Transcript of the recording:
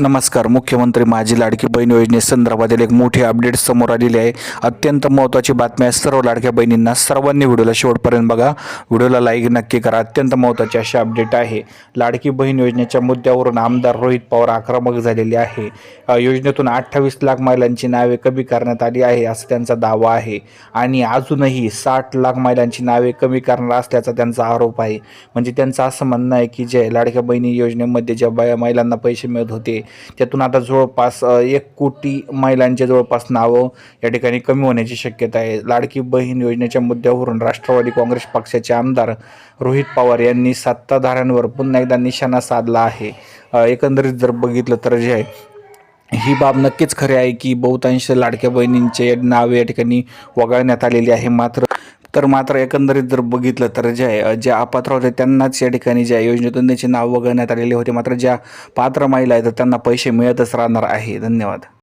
नमस्कार मुख्यमंत्री माझी लाडकी बहीण योजनेसंदर्भातील एक मोठी अपडेट समोर आलेली आहे. अत्यंत महत्त्वाची बातमी आहे सर्व लाडक्या बहिणींना सर्वांनी व्हिडिओला शेवटपर्यंत बघा. व्हिडिओला लाईक नक्की करा अत्यंत महत्त्वाची अशी अपडेट आहे. लाडकी बहीण योजनेच्या मुद्द्यावरून आमदार रोहित पवार आक्रमक झालेले आहे. योजनेतून अठ्ठावीस लाख महिलांची नावे कमी करण्यात आली आहे असा त्यांचा दावा आहे. आणि अजूनही साठ लाख महिलांची नावे कमी करणार असल्याचा त्यांचा आरोप आहे. म्हणजे त्यांचं असं म्हणणं आहे की जे लाडक्या बहिणी योजनेमध्ये ज्या बाया महिलांना पैसे मिळत होते त्यातून आता जवळपास एक कोटी महिलांचे जवळपास नावं या ठिकाणी कमी होण्याची शक्यता आहे. लाडकी बहीण योजनेच्या मुद्द्यावरून राष्ट्रवादी काँग्रेस पक्षाचे आमदार रोहित पवार यांनी सत्ताधाऱ्यांवर पुन्हा एकदा निशाणा साधला आहे. एकंदरीत जर बघितलं तर जे आहे ही बाब नक्कीच खरी आहे की बहुतांश लाडक्या बहिणींचे नावे या ठिकाणी वगळण्यात आलेली आहे. मात्र तर मात्र एकंदरीत जर बघितलं तर जे आहे ज्या अपात्र होते त्यांनाच या ठिकाणी ज्या योजनेतून त्याचे नाव वगळण्यात आलेले होते मात्र ज्या पात्र महिला आहेत त्यांना पैसे मिळतच राहणार आहे. धन्यवाद.